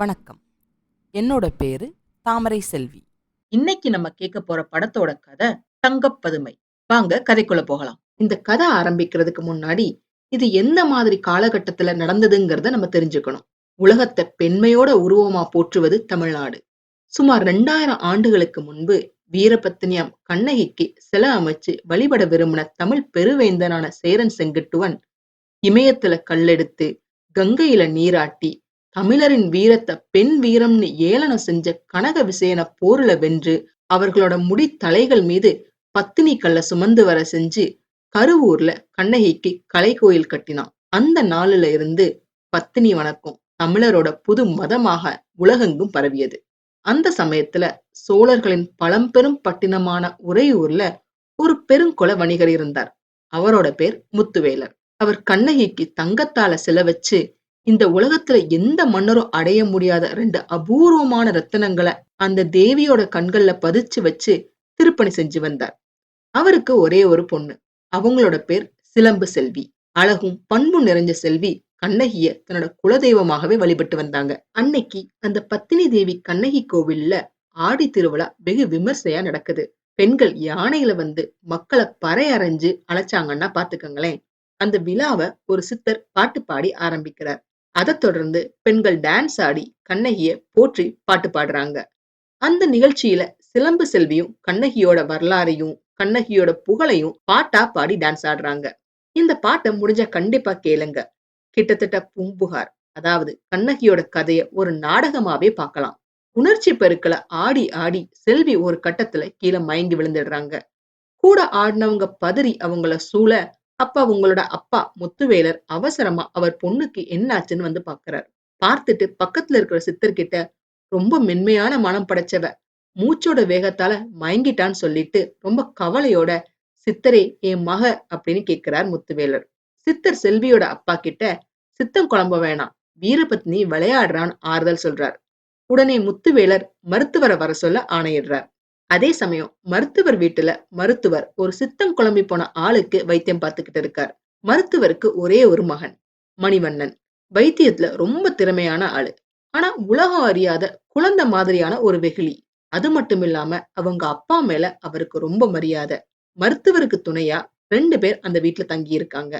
வணக்கம். என்னோட பேரு தாமரை செல்வி. இன்னைக்கு நம்ம கேட்க போற படத்தோட கதை தங்கப்பதுமை. வாங்க கதைக்குள்ள போகலாம். இந்த கதை ஆரம்பிக்கிறதுக்கு முன்னாடி இது எந்த மாதிரி காலகட்டத்துல நடந்ததுங்கிறத நம்ம தெரிஞ்சுக்கணும். உலகத்தை பெண்மையோட உருவமா போற்றுவது தமிழ்நாடு. சுமார் ரெண்டாயிரம் ஆண்டுகளுக்கு முன்பு வீரபத்தினியம் கண்ணகிக்கு சில அமைச்சு வழிபட விரும்பின தமிழ் பெருவேந்தனான சேரன் செங்குட்டுவன் இமயத்துல கல்லெடுத்து கங்கையில நீராட்டி தமிழரின் வீரத்தை பெண் வீரம்னு ஏளனம் செஞ்ச கனக விசேன போர்ல வென்று அவர்களோட முடி தலைகள் மீது பத்தினி கல்ல சுமந்து வர செஞ்சு கருவூர்ல கண்ணகிக்கு கலை கோயில் கட்டினான். அந்த நாளுல இருந்து பத்தினி வணக்கம் தமிழரோட புது மதமாக உலகெங்கும் பரவியது. அந்த சமயத்துல சோழர்களின் பழம்பெரும் பட்டினமான உறையூர்ல ஒரு பெருங்கொல வணிகர் இருந்தார். அவரோட பேர் முத்துவேலர். அவர் கண்ணகிக்கு தங்கத்தால சில வச்சு இந்த உலகத்துல எந்த மன்னரும் அடைய முடியாத ரெண்டு அபூர்வமான ரத்தனங்களை அந்த தேவியோட கண்கள்ல பதிச்சு வச்சு திருப்பணி செஞ்சு வந்தார். அவருக்கு ஒரே ஒரு பொண்ணு. அவங்களோட பேர் சிலம்பு செல்வி. அழகும் பண்பும் நிறைஞ்ச செல்வி கண்ணகிய தன்னோட குலதெய்வமாகவே வழிபட்டு வந்தாங்க. அன்னைக்கு அந்த பத்தினி தேவி கண்ணகி கோவில்ல ஆடி திருவிழா வெகு விமர்சையா நடக்குது. பெண்கள் யானையில வந்து மக்களை பறையறைஞ்சு அழைச்சாங்கன்னா பாத்துக்கங்களேன். அந்த விழாவை ஒரு சித்தர் பாட்டு பாடி ஆரம்பிக்கிறார். அதைத் தொடர்ந்து பெண்கள் டான்ஸ் ஆடி கண்ணகிய போற்றி பாட்டு பாடுறாங்க. அந்த நிகழ்ச்சியில சிலம்பு செல்வியும் கண்ணகியோட வரலாறையும் கண்ணகியோட புகழையும் பாட்டா பாடி டான்ஸ் ஆடுறாங்க. இந்த பாட்டை முடிஞ்சா கண்டிப்பா கேளுங்க. கிட்டத்தட்ட பூம்புகார் அதாவது கண்ணகியோட கதைய ஒரு நாடகமாவே பார்க்கலாம். உணர்ச்சி பெருக்களை ஆடி ஆடி செல்வி ஒரு கட்டத்துல கீழே மயங்கி விழுந்துடுறாங்க. கூட ஆடினவங்க பதறி அவங்கள சூழ அப்ப அவங்களோட அப்பா முத்துவேலர் அவசரமா அவர் பொண்ணுக்கு என்னாச்சுன்னு வந்து பாக்குறாரு. பார்த்துட்டு பக்கத்துல இருக்கிற சித்தர்கிட்ட ரொம்ப மென்மையான மனம் படைச்சவ மூச்சோட வேகத்தால மயங்கிட்டான்னு சொல்லிட்டு ரொம்ப கவலையோட சித்தரே என் மக அப்படின்னு கேட்கிறார் முத்துவேலர். சித்தர் செல்வியோட அப்பா கிட்ட சித்தம் குழம்ப வேணாம் வீரபத்னி விளையாடுறான்னு ஆறுதல் சொல்றார். உடனே முத்துவேலர் மருத்துவரை வர சொல்ல ஆணையிடுறார். அதே சமயம் மருத்துவர் வீட்டுல மருத்துவர் ஒரு சித்தம் குழம்பி போன ஆளுக்கு வைத்தியம் பார்த்துக்கிட்டு இருக்கார். மருத்துவருக்கு ஒரே ஒரு மகன் மணிவண்ணன். வைத்தியத்துல ரொம்ப திறமையான ஆளு. ஆனா உலகம் அறியாத குழந்தை மாதிரியான ஒரு வெகுளி. அது மட்டும் இல்லாம அவங்க அப்பா மேல அவருக்கு ரொம்ப மரியாதை. மருத்துவருக்கு துணையா ரெண்டு பேர் அந்த வீட்டுல தங்கி இருக்காங்க.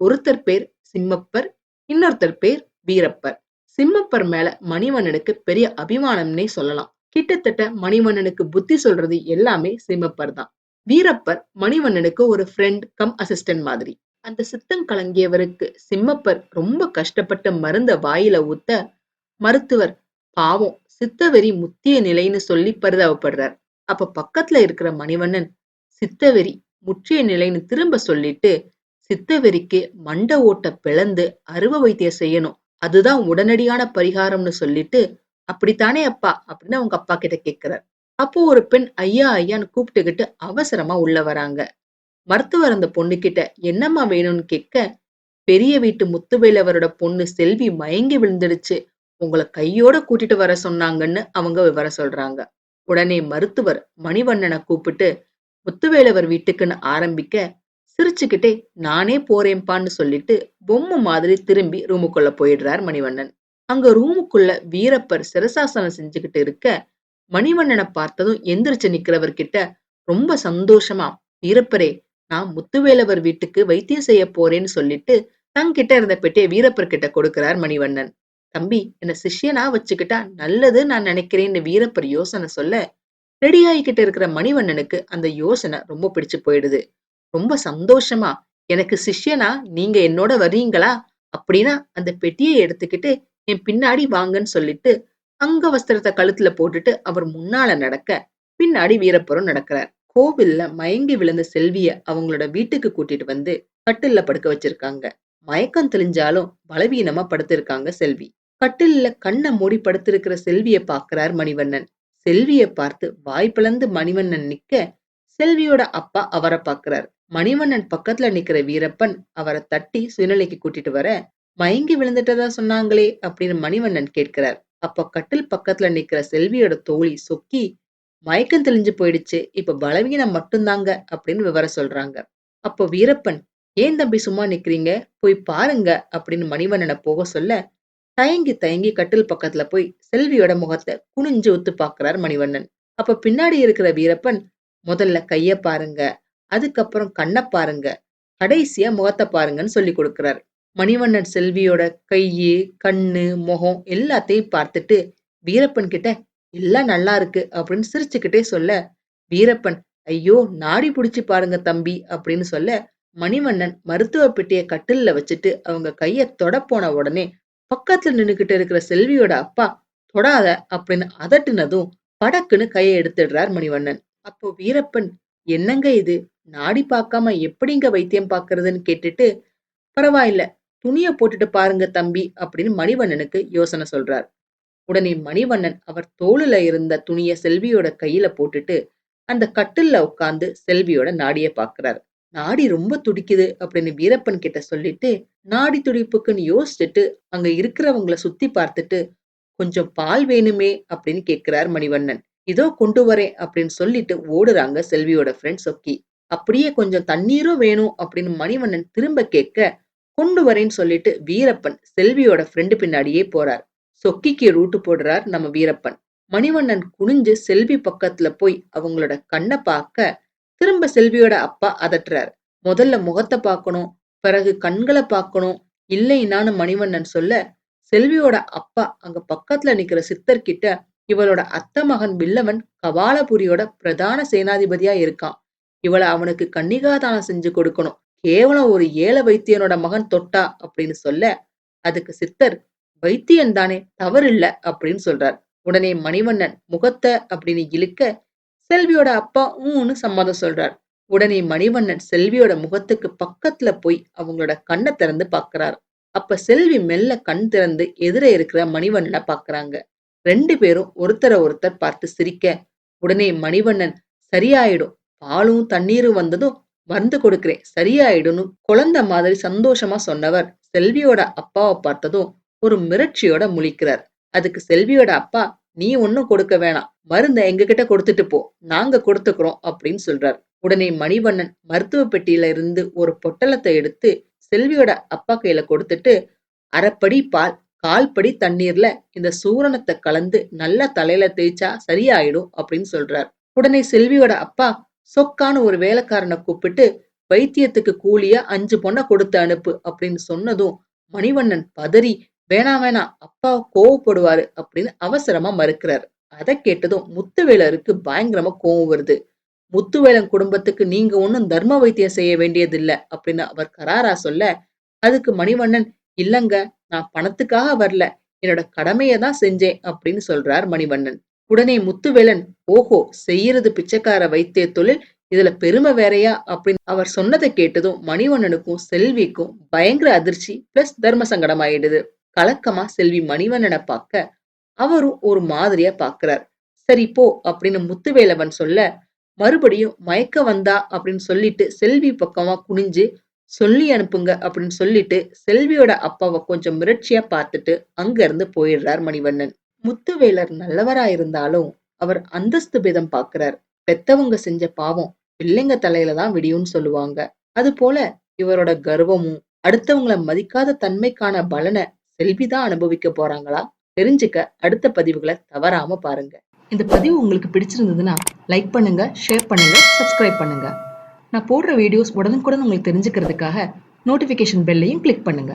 ஒருத்தர் பேர் சிம்மப்பர் இன்னொருத்தர் பேர் வீரப்பர். சிம்மப்பர் மேல மணிவண்ணனுக்கு பெரிய அபிமானம்னே சொல்லலாம். கிட்டத்தட்ட மணிவண்ணனுக்கு புத்தி சொல்றது எல்லாமே சிம்மப்பர் தான் வீரப்பர் மணிவண்ணனுக்கு ஒரு ஃப்ரெண்ட் கம் அசிஸ்டன்ட் மாதிரி. அந்த சித்தம் கலங்கியவருக்கு சிம்மப்பர் ரொம்ப கஷ்டப்பட்ட மருந்த வாயில ஊத்த மருத்துவர் பாவம் சித்தவெறி முத்திய நிலைன்னு சொல்லி பரிதாபப்படுறார். அப்ப பக்கத்துல இருக்கிற மணிவண்ணன் சித்தவெறி முற்றிய நிலைன்னு திரும்ப சொல்லிட்டு சித்தவெறிக்கு மண்ட ஓட்ட பிளந்து அறுவை வைத்தியம் செய்யணும். அதுதான் உடனடியான பரிகாரம்னு சொல்லிட்டு அப்படித்தானே அப்பா? அப்படின்னு அவங்க அப்பா கிட்ட கேட்கிறார். அப்போ ஒரு பெண் ஐயா ஐயான்னு கூப்பிட்டுக்கிட்டு அவசரமா உள்ள வராங்க. மருத்துவர் அந்த பொண்ணு கிட்ட என்னம்மா வேணும்னு கேட்க? பெரிய வீட்டு முத்துவேலவரோட பொண்ணு செல்வி மயங்கி விழுந்துடுச்சு. உங்களை கையோட கூட்டிட்டு வர சொன்னாங்கன்னு அவங்க விவரம் சொல்றாங்க. உடனே மருத்துவர் மணிவண்ணனை கூப்பிட்டு முத்துவேலவர் வீட்டுக்குன்னு ஆரம்பிக்க. சிரிச்சுக்கிட்டே நானே போறேன்பான்னு சொல்லிட்டு பொம்மை மாதிரி திரும்பி ரூமுக்குள்ள போயிடுறார் மணிவண்ணன். அங்க ரூமுக்குள்ள வீரப்பர் சிரசாசனம் செஞ்சுக்கிட்டு இருக்க மணிவண்ணனை பார்த்ததும் எந்திரிச்சு நிக்கிறவர்கிட்ட ரொம்ப சந்தோஷமா வீரப்பரே நான் முத்துவேலவர் வீட்டுக்கு வைத்தியம் செய்ய போறேன்னு சொல்லிட்டு தங்கிட்ட இருந்த பெட்டியை வீரப்பர் கிட்ட கொடுக்கிறார் மணிவண்ணன். தம்பி என்ன சிஷ்யனா வச்சுக்கிட்டா நல்லது நான் நினைக்கிறேன்னு வீரப்பர் யோசனை சொல்ல ரெடி ஆகிக்கிட்டு இருக்கிற மணிவண்ணனுக்கு அந்த யோசனை ரொம்ப பிடிச்சு போயிடுது. ரொம்ப சந்தோஷமா எனக்கு சிஷ்யனா நீங்க என்னோட வர்றீங்களா? அப்படின்னா அந்த பெட்டியை எடுத்துக்கிட்டு என் பின்னாடி வாங்கன்னு சொல்லிட்டு அங்க வஸ்திரத்தை கழுத்துல போட்டுட்டு அவர் முன்னால நடக்க பின்னாடி வீரப்பரும் நடக்கிறார். கோவில்ல மயங்கி விழுந்த செல்விய அவங்களோட வீட்டுக்கு கூட்டிட்டு வந்து கட்டில்ல படுக்க வச்சிருக்காங்க. மயக்கம் தெளிஞ்சாலும் பலவீனமா படுத்திருக்காங்க செல்வி. கட்டில்ல கண்ணை மூடி படுத்திருக்கிற செல்விய பாக்குறார் மணிவண்ணன். செல்விய பார்த்து வாய் பிளந்து மணிவண்ணன் நிக்க செல்வியோட அப்பா அவரை பாக்குறார் மணிவண்ணன் பக்கத்துல நிக்கிற வீரப்பன் அவரை தட்டி சுயநிலைக்கு கூட்டிட்டு வர மயங்கி விழுந்துட்டதா சொன்னாங்களே அப்படின்னு மணிவண்ணன் கேட்கிறார். அப்ப கட்டில் பக்கத்துல நிக்கிற செல்வியோட தோழி சொக்கி மயக்கம் தெளிஞ்சு போயிடுச்சு இப்ப பலவீனம் மட்டும்தாங்க அப்படின்னு விவரம் சொல்றாங்க. அப்போ வீரப்பன் ஏன் தம்பி சும்மா நிக்கிறீங்க? போய் பாருங்க அப்படின்னு மணிவண்ணனை போக சொல்ல தயங்கி தயங்கி கட்டில் பக்கத்துல போய் செல்வியோட முகத்தை குனிஞ்சு உத்து பாக்குறார் மணிவண்ணன். அப்ப பின்னாடி இருக்கிற வீரப்பன் முதல்ல கைய பாருங்க அதுக்கப்புறம் கண்ணை பாருங்க கடைசியா முகத்தை பாருங்கன்னு சொல்லி கொடுக்கிறார். மணிவண்ணன் செல்வியோட கையு கண்ணு முகம் எல்லாத்தையும் பார்த்துட்டு வீரப்பன் கிட்ட எல்லாம் நல்லா இருக்கு அப்படின்னு சிரிச்சுக்கிட்டே சொல்ல வீரப்பன் ஐயோ நாடி பிடிச்சி பாருங்க தம்பி அப்படின்னு சொல்ல மணிவண்ணன் மருத்துவ பெட்டியை கட்டில்ல வச்சுட்டு அவங்க கைய தொட போன உடனே பக்கத்துல நின்னுகிட்டு இருக்கிற செல்வியோட அப்பா தொடாத அப்படின்னு அதட்டுனதும் படக்குன்னு கையை எடுத்துடுறார் மணிவண்ணன். அப்போ வீரப்பன் என்னங்க இது? நாடி பார்க்காம எப்படிங்க வைத்தியம் பார்க்கறதுன்னு கேட்டுட்டு பரவாயில்ல துணியை போட்டுட்டு பாருங்க தம்பி அப்படின்னு மணிவண்ணனுக்கு யோசனை சொல்றார். உடனே மணிவண்ணன் அவர் தோளுல இருந்த துணிய செல்வியோட கையில போட்டுட்டு அந்த கட்டில்ல உட்காந்து செல்வியோட நாடிய பாக்குறார் நாடி ரொம்ப துடிக்குது அப்படின்னு வீரப்பன் கிட்ட சொல்லிட்டு நாடி துடிப்புக்குன்னு யோசிச்சுட்டு அங்க இருக்கிறவங்கள சுத்தி பார்த்துட்டு கொஞ்சம் பால் வேணுமே அப்படின்னு கேக்குறார் மணிவண்ணன். இதோ கொண்டு வரேன் அப்படின்னு சொல்லிட்டு ஓடுறாங்க செல்வியோட ஃப்ரெண்ட் சொக்கி அப்படியே கொஞ்சம் தண்ணீரும் வேணும் அப்படின்னு மணிவண்ணன் திரும்ப கேட்க கொண்டு வரேன்னு சொல்லிட்டு வீரப்பன் செல்வியோட ஃப்ரெண்டு பின்னாடியே போறார். சொக்கிக்கு ரூட்டு போடுறார் நம்ம வீரப்பன். மணிவண்ணன் குனிஞ்சு செல்வி பக்கத்துல போய் அவங்களோட கண்ணை பார்க்க திரும்ப செல்வியோட அப்பா அதட்டுறார். முதல்ல முகத்தை பார்க்கணும் பிறகு கண்களை பார்க்கணும் இல்லைன்னான்னு மணிவண்ணன் சொல்ல செல்வியோட அப்பா அங்க பக்கத்துல நிக்கிற சித்தர்கிட்ட இவளோட அத்த மகன் வில்லவன் கபாலபுரியோட பிரதான சேனாதிபதியா இருக்கான். இவளை அவனுக்கு கன்னிகாதானம் செஞ்சு கொடுக்கணும். கேவலம் ஒரு ஏழை வைத்தியனோட மகன் தொட்டா அப்படின்னு சொல்ல அதுக்கு சித்தர் வைத்தியன் தானே தவறில்ல அப்படின்னு சொல்றார். உடனே மணிவண்ணன் முகத்தை அப்படின்னு இழுக்க செல்வியோட அப்பா ஊன்னு சம்மதம் சொல்றார். உடனே மணிவண்ணன் செல்வியோட முகத்துக்கு பக்கத்துல போய் அவங்களோட கண்ணை திறந்து பாக்குறாரு அப்ப செல்வி மெல்ல கண் திறந்து எதிர இருக்கிற மணிவண்ணனை பாக்குறாங்க ரெண்டு பேரும் ஒருத்தரை ஒருத்தர் பார்த்து சிரிக்க உடனே மணிவண்ணன் சரியாயிடும். பாலும் தண்ணீரும் வந்ததும் மருந்து கொடுக்கிறேன். சரியாயிடும்னு குழந்தை மாதிரி சந்தோஷமா சொன்னவர் செல்வியோட அப்பாவை பார்த்ததும் ஒரு மிரட்சியோட முழிக்கிறார். அதுக்கு செல்வியோட அப்பா நீ ஒன்னும் கொடுக்க வேணாம். மருந்த எங்ககிட்ட கொடுத்துட்டு போ. நாங்க கொடுத்துக்கிறோம் அப்படின்னு சொல்றார். உடனே மணிவண்ணன் மருத்துவ பெட்டியில இருந்து ஒரு பொட்டலத்தை எடுத்து செல்வியோட அப்பா கையில கொடுத்துட்டு அரைப்படி பால் கால்படி தண்ணீர்ல இந்த சூரணத்தை கலந்து நல்லா தலையில தேய்ச்சா சரியாயிடும் அப்படின்னு சொல்றார். உடனே செல்வியோட அப்பா சொக்கான்னு ஒரு வேலைக்காரனை கூப்பிட்டு வைத்தியத்துக்கு கூலியா அஞ்சு பொண்ணை கொடுத்து அனுப்பு அப்படின்னு சொன்னதும் மணிவண்ணன் பதறி வேணாம் வேணாம் அப்பா கோவப்படுவாரு அப்படின்னு அவசரமா மறுக்கிறார். அதை கேட்டதும் முத்துவேலருக்கு பயங்கரமா கோவம் வருது. முத்துவேலன் குடும்பத்துக்கு நீங்க ஒன்னும் தர்ம வைத்தியம் செய்ய வேண்டியதில்லை அப்படின்னு அவர் கராரா சொல்ல அதுக்கு மணிவண்ணன் இல்லங்க நான் பணத்துக்காக வரல என்னோட கடமையை தான் செஞ்சேன் அப்படின்னு சொல்றார் மணிவண்ணன். உடனே முத்துவேலன் ஓஹோ செய்யறது பிச்சைக்கார வைத்திய தொழில் இதுல பெருமை வேறையா? அப்படின்னு அவர் சொன்னதை கேட்டதும் மணிவண்ணனுக்கும் செல்விக்கும் பயங்கர அதிர்ச்சி பிளஸ் தர்ம சங்கடம் ஆயிடுது கலக்கமா செல்வி மணிவண்ணனை பார்க்க அவரும் ஒரு மாதிரியா பாக்குறார் சரி போ அப்படின்னு முத்துவேலவன் சொல்ல மறுபடியும் மயக்க வந்தா? அப்படின்னு சொல்லிட்டு செல்வி பக்கமா குனிஞ்சு சொல்லி அனுப்புங்க அப்படின்னு சொல்லிட்டு செல்வியோட அப்பாவை கொஞ்சம் மிரட்சியா பார்த்துட்டு அங்க இருந்து போயிடுறார் மணிவண்ணன். முத்துவேலர் நல்லவரா இருந்தாலும் அவர் அந்தஸ்து பேதம் பாக்குறார் பெத்தவங்க செஞ்ச பாவம் பிள்ளைங்க தலையில தான் விடியும்னு சொல்லுவாங்க. அது போல இவரோட கர்வமும் அடுத்தவங்கள மதிக்காத தன்மைக்கான பலனை செல்விதான் அனுபவிக்க போறாங்களா? தெரிஞ்சுக்க அடுத்த பதிவுகளை தவறாம பாருங்க. இந்த பதிவு உங்களுக்கு பிடிச்சிருந்ததுன்னா லைக் பண்ணுங்க ஷேர் பண்ணுங்க சப்ஸ்கிரைப் பண்ணுங்க. நான் போடுற வீடியோஸ் உடனுக்குடன் உங்களுக்கு தெரிஞ்சுக்கிறதுக்காக நோட்டிபிகேஷன் பெல்லையும் கிளிக் பண்ணுங்க.